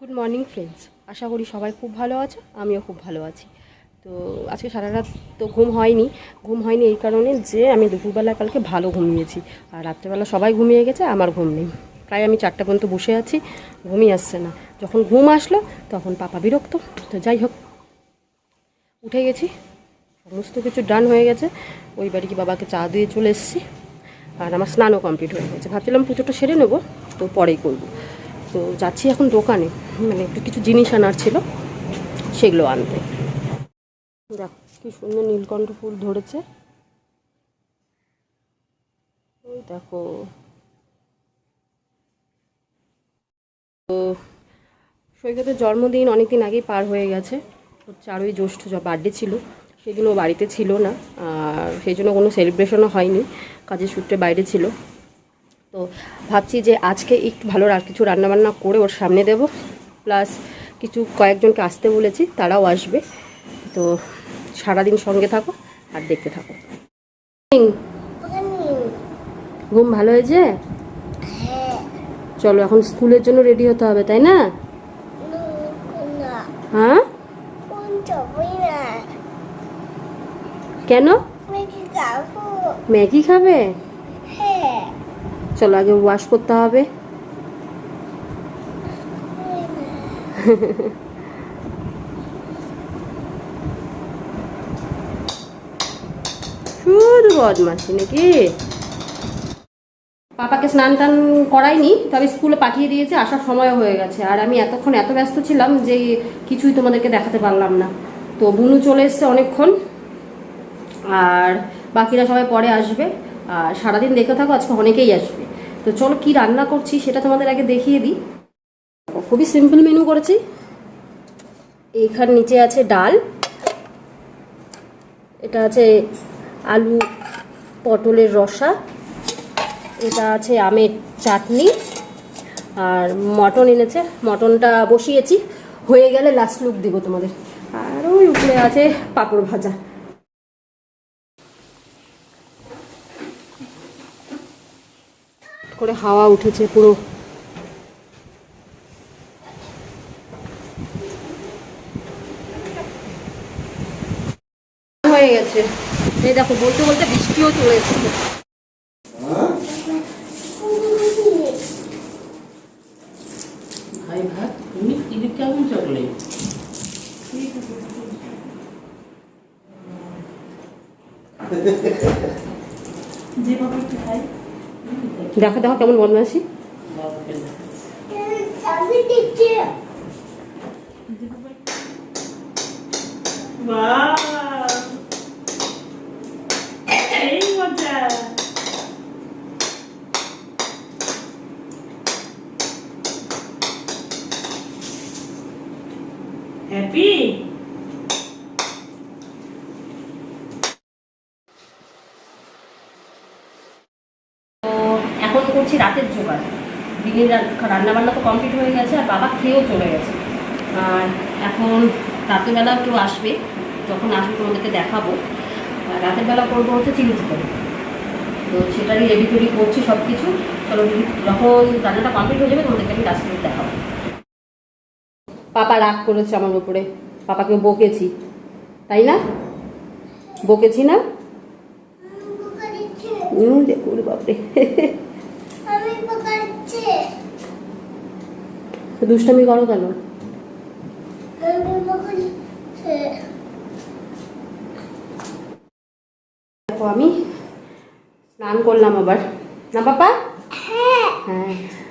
Good morning friends আশা করি সবাই খুব ভালো আছো, আমিও খুব ভালো আছি। তো আজকে সারা রাত তো ঘুম হয়নি ঘুম হয়নি এই কারণে যে আমি দুপুরবেলা কালকে ভালো ঘুমিয়েছি। আর রাত্রেবেলা সবাই ঘুমিয়ে গেছে, আমার ঘুম নেই। প্রায় আমি চারটা পর্যন্ত বসে আছি, ঘুমই আসছে না। যখন ঘুম আসলো, তখন পাপা বিরক্ত। তো যাই হোক, উঠে গেছি, সমস্ত কিছু ডান হয়ে গেছে। ওই বাড়ি কি বাবাকে চা দিয়ে চলে এসেছি। আর আমার স্নানও কমপ্লিট হয়ে গেছে। ভাবছিলাম পুজোটা সেরে নেব, তো পরেই করব। তো যাচ্ছি এখন দোকানে। মানে একটু কিছু জিনিস আনার ছিল, সেগুলো আনতে। দেখ, কি সুন্দর নীলকণ্ঠ ফুল ধরেছে। ওই দেখো। তো সৈকতের জন্মদিন অনেকদিন আগেই পার হয়ে গেছে। চারই জ্যৈষ্ঠ বার্থডে ছিল সেদিন ও বাড়িতে ছিল না। আর সেই জন্য কোনো সেলিব্রেশনও হয়নি। কাজের সূত্রে বাইরে ছিল। তো ভাবছি যে আজকে একটু ভালো আর কিছু রান্নাবান্না করে ওর সামনে দেব। প্লাস কিছু কয়েকজনকে আসতে বলেছি তারাও আসবে। তো সারাদিন সঙ্গে থাকো আর দেখতে থাকো। ঘুম। ভালো হয়েছে? চলো এখন স্কুলের জন্য রেডি হতে হবে তাই না? হ্যাঁ? কেন? ম্যাগি খাবে? চলো আগে ওয়াশ করতে হবে। শুধু বদমাসি নাকি? পাপাকে স্নান টান করাইনি, তবে স্কুলে পাঠিয়ে দিয়েছে, আসার সময় হয়ে গেছে। আর আমি এতক্ষণ এত ব্যস্ত ছিলাম যে কিছুই তোমাদেরকে দেখাতে পারলাম না। তো বুনু চলে এসছে অনেকক্ষণ। আর বাকিরা সবাই পরে আসবে। আর সারাদিন দেখে থাকো, আজকে অনেকেই আসবে। তো চলো কি রান্না করছি সেটা তোমাদের আগে দেখিয়ে দিই। খুবই সিম্পল মেনু করেছি। এইখান নিচে আছে ডাল। এটা আছে আলু পটলের রসা। এটা আছে আমের চাটনি। আর মটন এনেছে। মটনটা বসিয়েছি। হয়ে গেলে লাস্ট লুক দেবো তোমাদের। আর ওই উপরে আছে পাঁপড় ভাজা। করে হাওয়া উঠেছে পুরো। হয়ে গেছে। এই দেখো বলতে বলতে বৃষ্টিও চলে এসেছে। ভাই ভাত? তুমি ఇది কেমন চকলেট? যে বাবা একটু খাই। দেখো দেখো কেমন বদমাসি বাবাকে না এই মজা হ্যাপি তো এখন করছি রাতের জোগাড়। দিনের রান্না বান্না তো কমপ্লিট হয়ে গেছে আর বাবা খেয়েও চলে গেছে। আর এখন রাতেরবেলা কেউ আসবে যখন আসবে তোমাদেরকে দেখাবো। আর রাতের বেলা করব হচ্ছে চিলি চিকেন তো সেটারই রেডি টেডি করছি সব কিছু চলো যখন রান্নাটা কমপ্লিট হয়ে যাবে তোমাদেরকে আমি মিনিট দেখাবো। পাপা রাগ করেছে আমার উপরে। পাপাকে বকেছি। তাই না? বকেছি না? উম, দেখো বাপরে। দুষ্টামি করো কেন? দেখো আমি স্নান করলাম আবার। না পাপা হ্যাঁ।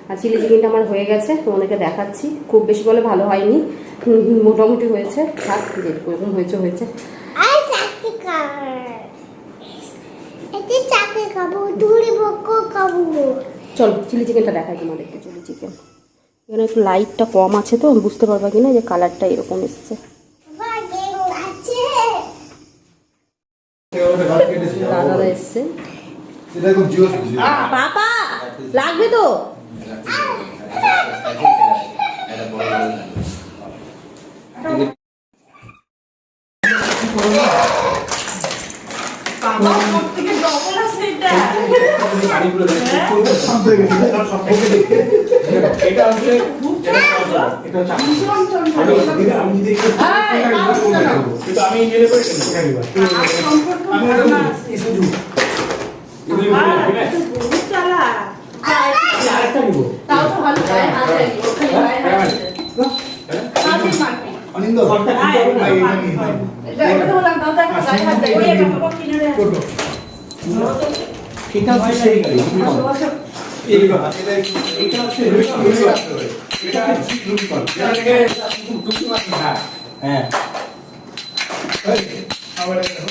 আর চিলি চিকেনটা আমার হয়ে গেছে তোমাদেরকে দেখাচ্ছি। খুব বেশি বলে ভালো হয়নি। মোটামুটি হয়েছে। থাক যেরকম হয়েছে হয়েছে। চলো চিলি চিকেনটা দেখাই তোমাদেরকে চিলি চিকেন এখানে একটু লাইটটা কম আছে তো বুঝতে পারবা কিনা যে কালারটা এরকম এসছে। দাদারা এসছে। লাগবে তো? এটা হচ্ছে আমি। একটু কিন্তু আমি ইঞ্জিনিয়ার করে এটা দিবা আমি একদম ইসুজু এগুলি আর বুঝলে একটু বহুত চালা আমি আরেকটা নিব তাও তো ভালো গায়ে হাত লাগে ওখানে গায়ে হাত লাগে। অনিন্দ ঘরটা কিন্তু ভাই, ভাই, ভাই, ভাই। এটা তো বললাম তাও তো একটা গায়ে হাত লাগে। ওরে বাবা কিনে। এটা হচ্ছে সেই গাড়ি এটা। এটা হ্যাঁ। হ্যাঁ। এটা।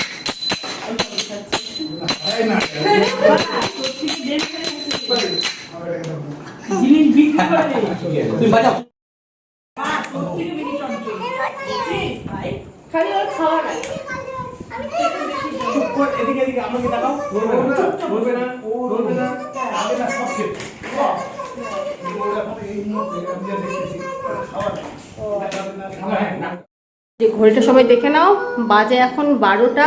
এই না, আবার এটা। জিনিস বিক্রি করে তুমি বাজাও সত্যি বেশি চঞ্চল ভাই খালি ওর খাওয়া কর এদিকে এদিকে আমাকে দেখাও। বলবে না বলবে না বলবে না। আগে না, সব। ওরা যা। হ্যাঁ, না। যে ঘড়িটা সবাই দেখে নাও বাজে এখন বারোটা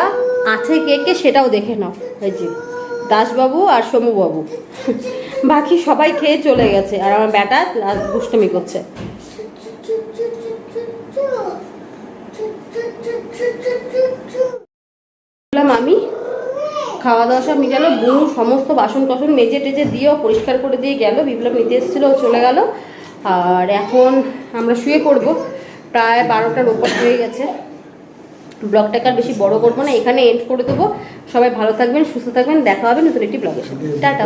আছে কে কে সেটাও দেখে নাও। এই যে দাসবাবু আর সমুবাবু। বাকি সবাই খেয়ে চলে গেছে আর আমার ব্যাটা দুষ্টমি করছে। খাওয়া দাওয়া সব মিলালো বুনু সমস্ত বাসন টাসন মেজে টেজে দিয়েও পরিষ্কার করে দিয়ে গেল, বিপ্লব নিতে এসেছিল চলে গেল। আর এখন আমরা শুয়ে পড়ব, প্রায় বারোটার ওপর হয়ে গেছে। ব্লগটাকে আর বেশি বড় করব না, এখানে এন্ড করে দেবো। সবাই ভালো থাকবেন, সুস্থ থাকবেন, দেখা হবে নতুন একটি ব্লগের সাথে টাটা।